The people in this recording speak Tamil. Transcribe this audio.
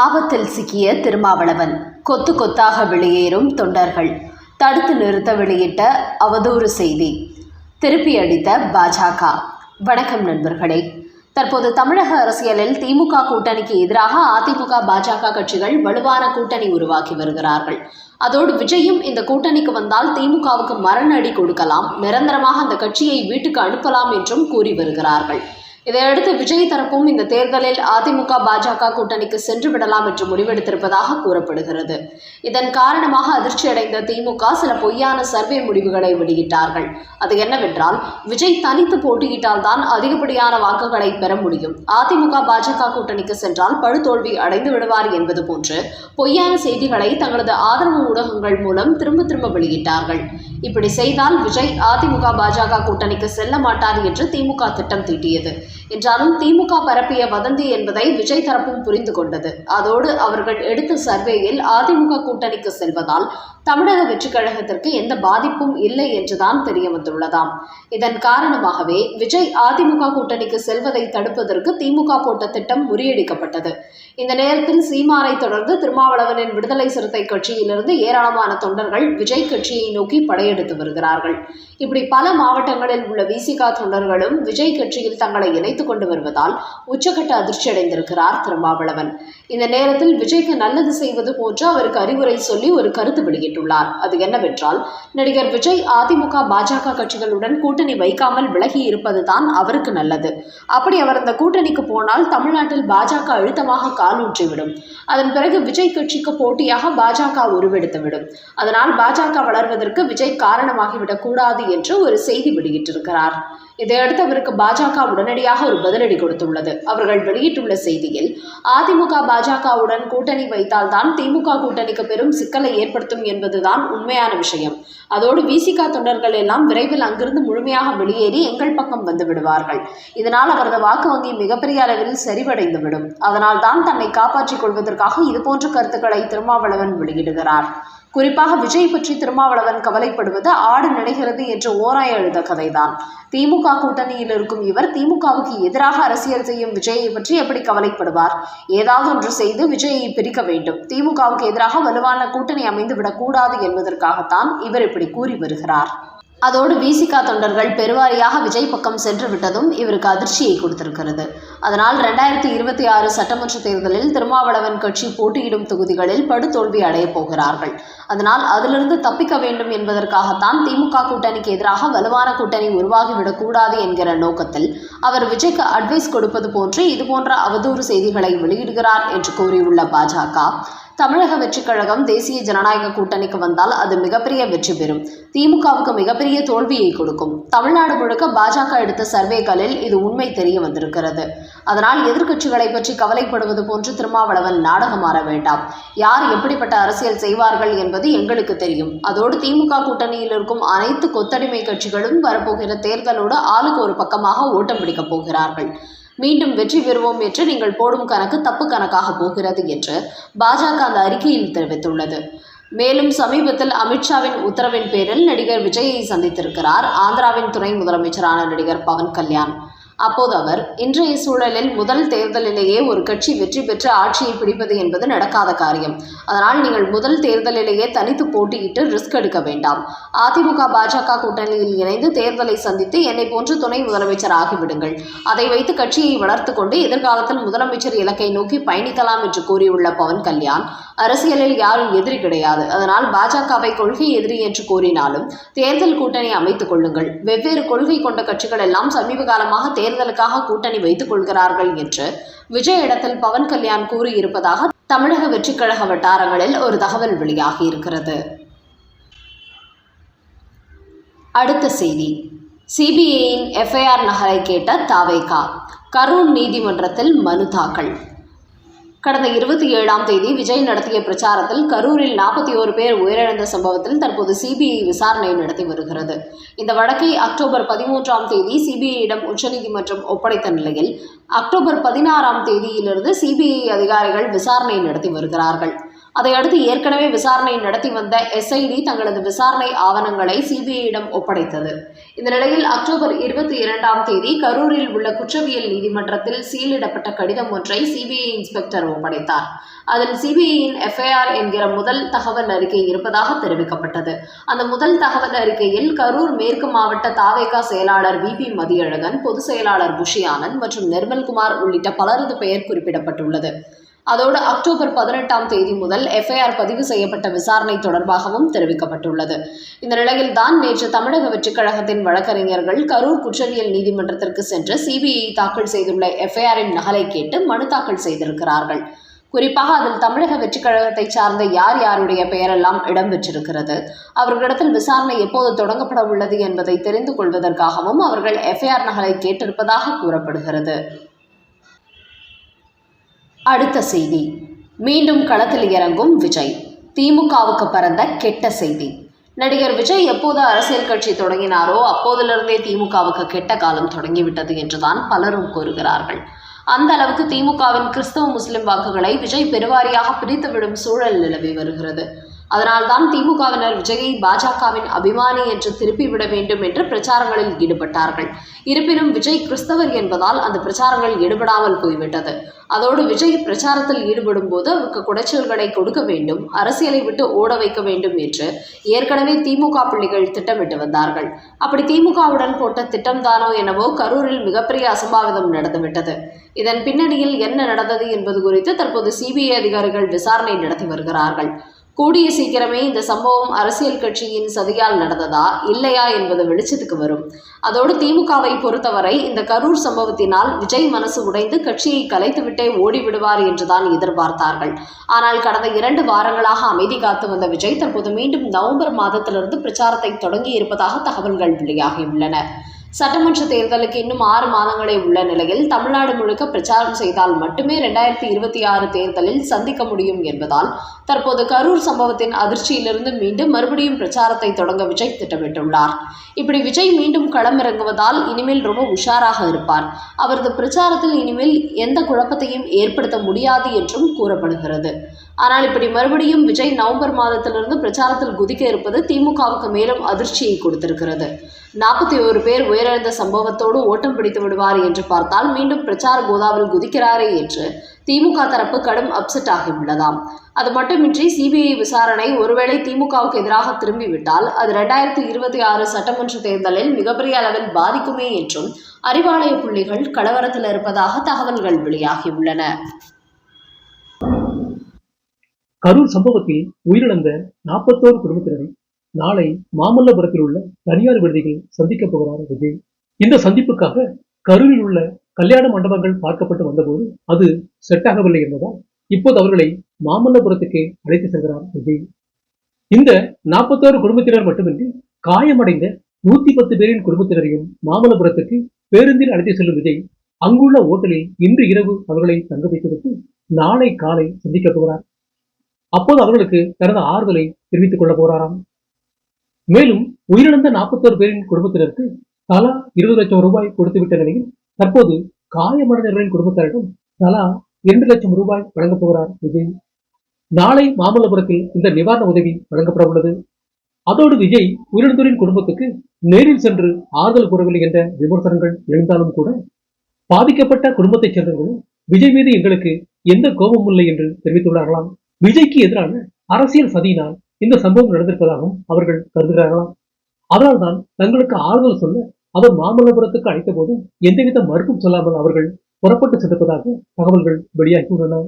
ஆபத்தில் சிக்கிய திருமாவளவன் கொத்து கொத்தாக வெளியேறும் தொண்டர்கள். தடுத்து நிறுத்த வெளியிட்ட அவதூறு செய்தி. திருப்பி அடித்த பாஜக. வணக்கம் நண்பர்களே. தற்போது தமிழக அரசியலில் திமுக கூட்டணிக்கு எதிராக அதிமுக பாஜக கட்சிகள் வலுவான கூட்டணி உருவாக்கி வருகிறார்கள். அதோடு விஜயும் இந்த கூட்டணிக்கு வந்தால் திமுகவுக்கு மரண அடி கொடுக்கலாம். நிரந்தரமாக அந்த கட்சியை வீட்டுக்கு அனுப்பலாம் என்றும் கூறி வருகிறார்கள். இதையடுத்து விஜய் தரப்பும் இந்த தேர்தலில் அதிமுக பாஜக கூட்டணிக்கு சென்று விடலாம் என்று முடிவெடுத்திருப்பதாக கூறப்படுகிறது. இதன் காரணமாக அதிர்ச்சியடைந்த திமுக சில பொய்யான சர்வே முடிவுகளை வெளியிட்டார்கள். அது என்னவென்றால் விஜய் தனித்து போட்டியிட்டால் தான் அதிகப்படியான வாக்குகளை பெற முடியும். அதிமுக பாஜக கூட்டணிக்கு சென்றால் படுதோல்வி அடைந்து விடுவார் என்பது போன்று பொய்யான செய்திகளை தங்களது ஆதரவு ஊடகங்கள் மூலம் திரும்ப திரும்ப வெளியிட்டார்கள். இப்படி செய்தால் விஜய் அதிமுக பாஜக கூட்டணிக்கு செல்ல மாட்டார் என்று திமுக திட்டம் தீட்டியது. என்றாலும் திமுக பரப்பிய வதந்தி என்பதை விஜய் தரப்பும் புரிந்து கொண்டது. அதோடு அவர்கள் எடுத்த சர்வேயில் அதிமுக கூட்டணிக்கு செல்வதால் தமிழக வெற்றிக் கழகத்திற்கு எந்த பாதிப்பும் இல்லை என்றுதான் தெரிய வந்துள்ளதாம். இதன் காரணமாகவே விஜய் அதிமுக கூட்டணிக்கு செல்வதை தடுப்பதற்கு திமுக போட்ட திட்டம் முறியடிக்கப்பட்டது. இந்த நேரத்தில் சீமானை தொடர்ந்து திருமாவளவனின் விடுதலை சிறுத்தை கட்சியிலிருந்து ஏராளமான தொண்டர்கள் விஜய் கட்சியை நோக்கி படையெடுத்து வருகிறார்கள். இப்படி பல மாவட்டங்களில் உள்ள விசிகா தொண்டர்களும் விஜய் கட்சியில் தங்களை இணைத்துக் கொண்டு வருவதால் உச்சகட்ட அதிர்ச்சி அடைந்திருக்கிறார் திருமாவளவன். இந்த நேரத்தில் விஜய்க்கு நல்லது செய்வது போன்று அவருக்கு அறிவுரை சொல்லி ஒரு கருத்து வெளியிட்டுள்ளார். அது என்னவென்றால் நடிகர் விஜய் அதிமுக பாஜக கட்சிகளுடன் கூட்டணி வைக்காமல் விலகி இருப்பதுதான் அவருக்கு நல்லது. அப்படி அவர் அந்த கூட்டணிக்கு போனால் தமிழ்நாட்டில் பாஜக அழுத்தமாக காலூற்றிவிடும். அதன் பிறகு விஜய் கட்சிக்கு போட்டியாக பாஜக உருவெடுத்துவிடும். அதனால் பாஜக வளர்வதற்கு விஜய் காரணமாகிவிடக் கூடாது என்று ஒரு செய்தி வெளியிட்டிருக்கிறார். இதையடுத்து அவருக்கு பாஜக உடனடியாக ஒரு பதிலடி கொடுத்துள்ளது. அவர்கள் வெளியிட்டுள்ள செய்தியில் அதிமுக பாஜகவுடன் கூட்டணி வைத்தால்தான் திமுக கூட்டணிக்கு பெரும் சிக்கலை ஏற்படுத்தும் என்பதுதான் உண்மையான விஷயம். அதோடு விசிகா தொண்டர்கள் எல்லாம் விரைவில் அங்கிருந்து முழுமையாக வெளியேறி எங்கள் பக்கம் வந்து விடுவார்கள். இதனால் அவரது வாக்கு வங்கி மிகப்பெரிய அளவில் சரிவடைந்துவிடும் அதனால் தான் தன்னை காப்பாற்றிக் கொள்வதற்காக இதுபோன்ற கருத்துக்களை திருமாவளவன் வெளியிடுகிறார். குறிப்பாக விஜய் பற்றி திருமாவளவன் கவலைப்படுவது ஆடு நினைகிறது என்று ஓராய் எழுத கதைதான். திமுக கூட்டணியில் இருக்கும் இவர் திமுகவுக்கு எதிராக அரசியல் செய்யும் விஜயை பற்றி எப்படி கவலைப்படுவார்? ஏதாவது ஒன்று செய்து விஜயை பிரிக்க வேண்டும். திமுகவுக்கு எதிராக வலுவான கூட்டணி அமைந்து விடக்கூடாது என்பதற்காகத்தான் இவர் இப்படி இப்படி கூறி வருகிறார். அதோடு விசிகா தொண்டர்கள் பெருவாரியாக விஜய் பக்கம் சென்று விட்டதும் இவருக்கு அதிர்ச்சியை கொடுத்திருக்கிறது. அதனால் ரெண்டாயிரத்தி இருபத்தி ஆறு சட்டமன்ற தேர்தலில் திருமாவளவன் கட்சி போட்டியிடும் தொகுதிகளில் படுதோல்வி அடையப் போகிறார்கள். அதனால் அதிலிருந்து தப்பிக்க வேண்டும் என்பதற்காகத்தான் திமுக கூட்டணிக்கு எதிராக வலுவான கூட்டணி உருவாகிவிடக்கூடாது என்கிற நோக்கத்தில் அவர் விஜய்க்கு அட்வைஸ் கொடுப்பது போன்று இதுபோன்ற அவதூறு செய்திகளை வெளியிடுகிறார் என்று கூறியுள்ள பாஜக. தமிழக வெற்றிக் கழகம் தேசிய ஜனநாயக கூட்டணிக்கு வந்தால் அது மிகப்பெரிய வெற்றி பெறும். திமுகவுக்கு மிகப்பெரிய தோல்வியை கொடுக்கும். தமிழ்நாடு முழுக்க பாஜக எடுத்த சர்வேகளில் இது உண்மை தெரிய வந்திருக்கிறது. அதனால் எதிர்க்கட்சிகளை பற்றி கவலைப்படுவது போன்று திருமாவளவன் நாடகமாற வேண்டாம். யார் எப்படிப்பட்ட அரசியல் செய்வார்கள் என்பது எங்களுக்கு தெரியும். அதோடு திமுக கூட்டணியில் இருக்கும் அனைத்து கொத்தடிமை கட்சிகளும் வரப்போகிற தேர்தலோடு ஆளுக்கு ஒரு பக்கமாக ஓட்டம் பிடிக்கப் போகிறார்கள். மீண்டும் வெற்றி பெறுவோம் என்று நீங்கள் போடும் கணக்கு தப்பு கணக்காக போகிறது என்று பாஜக அந்த அறிக்கையில் தெரிவித்துள்ளது. மேலும் சமீபத்தில் அமித்ஷாவின் உத்தரவின் பேரில் நடிகர் விஜயை சந்தித்திருக்கிறார். ஆந்திராவின் துணை முதலமைச்சரான நடிகர் பவன் கல்யாண். அப்போது அவர் இன்றைய சூழலில் முதல் தேர்தலிலேயே ஒரு கட்சி வெற்றி பெற்று ஆட்சியை பிடிப்பது என்பது நடக்காத காரியம். அதனால் நீங்கள் முதல் தேர்தலிலேயே தனித்து போட்டியிட்டு ரிஸ்க் எடுக்க வேண்டாம். அதிமுக பாஜக கூட்டணியில் இணைந்து தேர்தலை சந்தித்து என்னை போன்று துணை முதலமைச்சர் ஆகிவிடுங்கள். அதை வைத்து கட்சியை வளர்த்து கொண்டு எதிர்காலத்தில் முதலமைச்சர் இலக்கை நோக்கி பயணிக்கலாம் என்று கூறியுள்ள பவன் கல்யாண் அரசியலில் யாரும் எதிரி கிடையாது. அதனால் பாஜகவை கொள்கை எதிரி என்று கூறினாலும் தேர்தல் கூட்டணி அமைத்துக் கொள்ளுங்கள். வெவ்வேறு கொள்கை கொண்ட கட்சிகள் எல்லாம் சமீப காலமாக தேர்தல் தேர்தலுக்காக கூட்டணி வைத்துக் கொள்கிறார்கள் என்று விஜய் இடத்தில் பவன் கல்யாண் கூறியிருப்பதாக தமிழக வெற்றிக்கழக வட்டாரங்களில் ஒரு தகவல் வெளியாகி இருக்கிறது. அடுத்த செய்தி. சிபிஐயின் எஃப்ஐஆர் நகலை கேட்ட தாவேகா. கரூர் நீதிமன்றத்தில் மனு தாக்கல். கடந்த இருபத்தி ஏழாம் தேதி விஜய் நடத்திய பிரச்சாரத்தில் கரூரில் நாற்பத்தி ஒரு பேர் உயிரிழந்த சம்பவத்தில் தற்போது சிபிஐ விசாரணை நடத்தி வருகிறது. இந்த வழக்கை அக்டோபர் பதிமூன்றாம் தேதி சிபிஐயிடம் உச்சநீதிமன்றம் ஒப்படைத்த நிலையில் அக்டோபர் பதினாறாம் தேதியிலிருந்து சிபிஐ அதிகாரிகள் விசாரணை நடத்தி வருகிறார்கள். அதையடுத்து ஏற்கனவே விசாரணை நடத்தி வந்த எஸ்ஐடி தங்களது விசாரணை ஆவணங்களை சிபிஐயிடம் ஒப்படைத்தது. இந்த நிலையில் அக்டோபர் இருபத்தி இரண்டாம் தேதி கரூரில் உள்ள குற்றவியல் நீதிமன்றத்தில் சீலிடப்பட்ட கடிதம் ஒன்றை சிபிஐ இன்ஸ்பெக்டர் ஒப்படைத்தார். அதில் சிபிஐயின் எஃப்ஐஆர் என்கிற முதல் தகவல் அறிக்கை இருப்பதாக தெரிவிக்கப்பட்டது. அந்த முதல் தகவல் அறிக்கையில் கரூர் மேற்கு மாவட்ட தாவேகா செயலாளர் வி பி மதியழகன் பொதுச் செயலாளர் புஷி ஆனந்த் மற்றும் நிர்மல்குமார் உள்ளிட்ட பலரது பெயர் குறிப்பிடப்பட்டுள்ளது. அதோடு அக்டோபர் பதினெட்டாம் தேதி முதல் எஃப்ஐஆர் பதிவு செய்யப்பட்ட விசாரணை தொடர்பாகவும் தெரிவிக்கப்பட்டுள்ளது. இந்த நிலையில் தான் நேற்று தமிழக வெற்றிக் கழகத்தின் வழக்கறிஞர்கள் கரூர் குற்றவியல் நீதிமன்றத்திற்கு சென்று சிபிஐ தாக்கல் செய்துள்ள எஃப்ஐஆரின் நகலை கேட்டு மனு தாக்கல் செய்திருக்கிறார்கள். குறிப்பாக அதில் தமிழக வெற்றிக் கழகத்தை சார்ந்த யார் யாருடைய பெயரெல்லாம் இடம்பெற்றிருக்கிறது அவர்களிடத்தில் விசாரணை எப்போது தொடங்கப்பட உள்ளது என்பதை தெரிந்து கொள்வதற்காகவும் அவர்கள் எஃப்ஐஆர் நகலை கேட்டிருப்பதாக கூறப்படுகிறது. அடுத்த செய்தி. மீண்டும் களத்தில் இறங்கும் விஜய். திமுகவுக்கு பறந்த கெட்ட செய்தி. நடிகர் விஜய் எப்போது அரசியல் கட்சி தொடங்கினாரோ அப்போதிலிருந்தே திமுகவுக்கு கெட்ட காலம் தொடங்கிவிட்டது என்றுதான் பலரும் கூறுகிறார்கள். அந்த அளவுக்கு திமுகவின் கிறிஸ்தவ முஸ்லிம் வாக்குகளை விஜய் பெருவாரியாக பிரித்துவிடும் சூழல் நிலவி வருகிறது. அதனால்தான் திமுகவினர் விஜயை பாஜகவின் அபிமானி என்று திருப்பிவிட வேண்டும் என்று பிரச்சாரங்களில் ஈடுபட்டார்கள். இருப்பினும் விஜய் கிறிஸ்தவர் என்பதால் அந்த பிரச்சாரங்கள் ஈடுபடாமல் போய்விட்டது. அதோடு விஜய் பிரச்சாரத்தில் ஈடுபடும் போது அவருக்கு குடைச்சல்களை கொடுக்க வேண்டும் அரசியலை விட்டு ஓட வைக்க வேண்டும் என்று ஏற்கனவே திமுக பிள்ளைகள் திட்டமிட்டு வந்தார்கள். அப்படி திமுகவுடன் போட்ட திட்டம்தானோ எனவோ கரூரில் மிகப்பெரிய அசம்பாவிதம் நடந்துவிட்டது. இதன் பின்னணியில் என்ன நடந்தது என்பது குறித்து தற்போது சிபிஐ அதிகாரிகள் விசாரணை நடத்தி வருகிறார்கள். கூடிய சீக்கிரமே இந்த சம்பவம் அரசியல் கட்சியின் சதியால் நடந்ததா இல்லையா என்பது வெளிச்சத்துக்கு வரும். அதோடு திமுகவை பொறுத்தவரை இந்த கரூர் சம்பவத்தினால் விஜய் மனசு உடைந்து கட்சியை கலைத்துவிட்டே ஓடிவிடுவார் என்றுதான் எதிர்பார்த்தார்கள். ஆனால் கடந்த இரண்டு வாரங்களாக அமைதி காத்து வந்த விஜய் தற்போது மீண்டும் நவம்பர் மாதத்திலிருந்து பிரச்சாரத்தை தொடங்கி இருப்பதாக தகவல்கள் வெளியாகியுள்ளன. சட்டமன்ற தேர்தலுக்கு இன்னும் ஆறு மாதங்களே உள்ள நிலையில் தமிழ்நாடு முழுக்க பிரச்சாரம் செய்தால் மட்டுமே ரெண்டாயிரத்தி இருபத்தி ஆறு தேர்தலில் சந்திக்க முடியும் என்பதால் தற்போது கரூர் சம்பவத்தின் அதிர்ச்சியிலிருந்து மீண்டும் மறுபடியும் பிரச்சாரத்தை தொடங்க விஜய் திட்டமிட்டுள்ளார். இப்படி விஜய் மீண்டும் களமிறங்குவதால் இனிமேல் ரொம்ப உஷாராக இருப்பார். அவரது பிரச்சாரத்தில் இனிமேல் எந்த குழப்பத்தையும் ஏற்படுத்த முடியாது என்றும் கூறப்படுகிறது. ஆனால் இப்படி மறுபடியும் விஜய் நவம்பர் மாதத்திலிருந்து பிரச்சாரத்தில் குதிக்க இருப்பது திமுகவுக்கு மேலும் அதிர்ச்சியை கொடுத்திருக்கிறது. நாற்பத்தி ஒரு பேர் உயிரிழந்த சம்பவத்தோடு ஓட்டம் பிடித்து விடுவார் என்று பார்த்தால் மீண்டும் பிரச்சார கோதாவில் குதிக்கிறாரே என்று திமுக தரப்பு கடும் அப்செட் ஆகியுள்ளதாம் அது மட்டுமின்றி சிபிஐ விசாரணை ஒருவேளை திமுகவுக்கு எதிராக திரும்பிவிட்டால் அது ரெண்டாயிரத்தி இருபத்தி ஆறு சட்டமன்ற தேர்தலில் மிகப்பெரிய அளவில் பாதிக்குமே என்றும் அறிவாலய புள்ளிகள் கலவரத்தில் இருப்பதாக தகவல்கள் வெளியாகியுள்ளன கரூர் சம்பவத்தில் உயிரிழந்த நாற்பத்தோரு குடும்பத்தினரை நாளை மாமல்லபுரத்தில் உள்ள தனியார் விடுதியில் சந்திக்க போகிறார் விஜய் இந்த சந்திப்புக்காக கரூரில் உள்ள கல்யாண மண்டபங்கள் பார்க்கப்பட்டு வந்தபோது அது செட் ஆகவில்லை என்பதால் இப்போது அவர்களை மாமல்லபுரத்துக்கு அழைத்து செல்கிறார் விஜய் இந்த நாற்பத்தோரு குடும்பத்தினர் மட்டுமின்றி காயமடைந்த நூத்தி பத்து பேரின் குடும்பத்தினரையும் மாமல்லபுரத்துக்கு பேருந்தில் அழைத்து செல்லும் விஜய் அங்குள்ள ஓட்டலில் இன்று இரவு அவர்களை தங்க வைத்துவிட்டு நாளை காலை சந்திக்க போகிறார். அப்போது அவர்களுக்கு தனது ஆறுதலை தெரிவித்துக் கொள்ள போறாராம். மேலும் உயிரிழந்த நாற்பத்தோரு பேரின் குடும்பத்தினருக்கு தலா இருபது லட்சம் ரூபாய் கொடுத்துவிட்ட நிலையில் தற்போது காயமடைந்தவர்களின் குடும்பத்தாரிடம் தலா இரண்டு லட்சம் ரூபாய் வழங்கப் போகிறார் விஜய். நாளை மாமல்லபுரத்தில் இந்த நிவாரண உதவி வழங்கப்பட உள்ளது. அதோடு விஜய் உயிரிழந்தோரின் குடும்பத்துக்கு நேரில் சென்று ஆறுதல் கூறவில்லை என்ற விமர்சனங்கள் எழுந்தாலும் கூட பாதிக்கப்பட்ட குடும்பத்தைச் சேர்ந்தவர்களும் விஜய் மீது எங்களுக்கு எந்த கோபமும் இல்லை என்று தெரிவித்துள்ளார்களாம். விஜய்க்கு எதிரான அரசியல் சதியினால் இந்த சம்பவம் நடந்திருப்பதாகவும் அவர்கள் கருதுகிறார்களாம். அதனால்தான் தங்களுக்கு ஆறுதல் சொல்ல அவர் மாமல்லபுரத்துக்கு அழைத்த போதும் எந்தவித மறுப்பும் சொல்லாமல் அவர்கள் புறப்பட்டு சென்றிருப்பதாக தகவல்கள் வெளியாகியுள்ளன